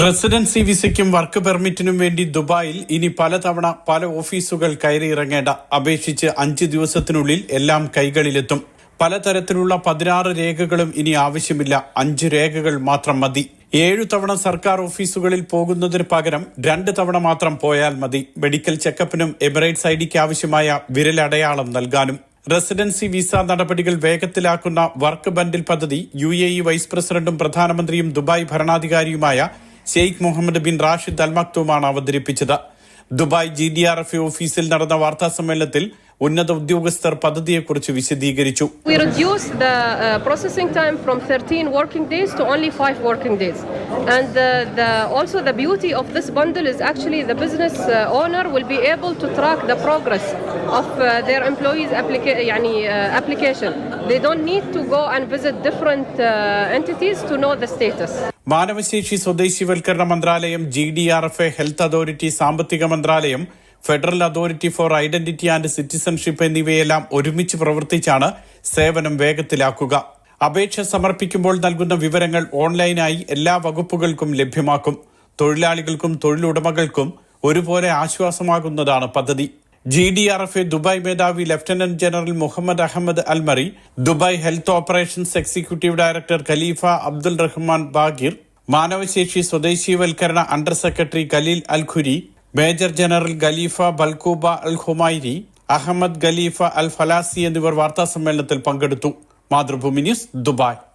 Residency വിസയ്ക്കും work പെർമിറ്റിനും വേണ്ടി ദുബായിൽ ഇനി പലതവണ പല ഓഫീസുകൾ കയറിയിറങ്ങേണ്ട അപേക്ഷിച്ച് അഞ്ച് ദിവസത്തിനുള്ളിൽ എല്ലാം കൈകളിലെത്തും. പലതരത്തിലുള്ള പതിനാറ് രേഖകളും ഇനി ആവശ്യമില്ല. അഞ്ച് രേഖകൾ മാത്രം മതി. ഏഴു തവണ സർക്കാർ ഓഫീസുകളിൽ പോകുന്നതിന് പകരം രണ്ട് തവണ മാത്രം പോയാൽ മതി. മെഡിക്കൽ ചെക്കപ്പിനും എമിറേറ്റ്സ് ഐ ഡിക്ക് ആവശ്യമായ വിരലടയാളം നൽകാനും. റെസിഡൻസി വിസ നടപടികൾ വേഗത്തിലാക്കുന്ന വർക്ക് ബണ്ടിൽ പദ്ധതി യു വൈസ് പ്രസിഡന്റും പ്രധാനമന്ത്രിയും Dubai ഭരണാധികാരിയുമായ Sheikh Mohammed bin Rashid Al മക്തൂമാണ് അവതരിപ്പിച്ചത്. Dubai G D R F ഓഫീസിൽ നടന്ന വാർത്താ സമ്മേളനത്തിൽ ഉന്നത ഉദ്യോഗസ്ഥർ പദ്ധതിയെക്കുറിച്ച് വിശദീകരിച്ചു We reduce the uh, processing time from 13 working days to only 5 working days. And the, the, also the beauty of this bundle is actually the business uh, owner will be able to track the progress of uh, their employees' applica- يعني, uh, application. They don't need to go and visit different uh, entities to know the status. മാനവശേഷി സ്വദേശിവൽക്കരണ മന്ത്രാലയം G D R F A health authority സാമ്പത്തിക മന്ത്രാലയം federal authority for identity and citizenship എന്നിവയെല്ലാം ഒരുമിച്ച് പ്രവർത്തിച്ചാണ് സേവനം വേഗത്തിലാക്കുക. അപേക്ഷ സമർപ്പിക്കുമ്പോൾ നൽകുന്ന വിവരങ്ങൾ ഓൺലൈനായി എല്ലാ വകുപ്പുകൾക്കും ലഭ്യമാക്കും. തൊഴിലാളികൾക്കും തൊഴിലുടമകൾക്കും ഒരുപോലെ ആശ്വാസമാകുന്നതാണ് പദ്ധതി. G D R F A Dubai മേധാവി lieutenant general Mohammed Ahmed Almarri Dubai health operations executive director Khalifa Abdul Rahman Baqir മാനവശേഷി സ്വദേശീവൽക്കരണ under secretary Khalil Al Khoori major general Khalifa Balkooba Al Humairi Ahmed Khalifa Al Falasi എന്നിവർ വാർത്താസമ്മേളനത്തിൽ പങ്കെടുത്തു. Mathrubhumi news Dubai.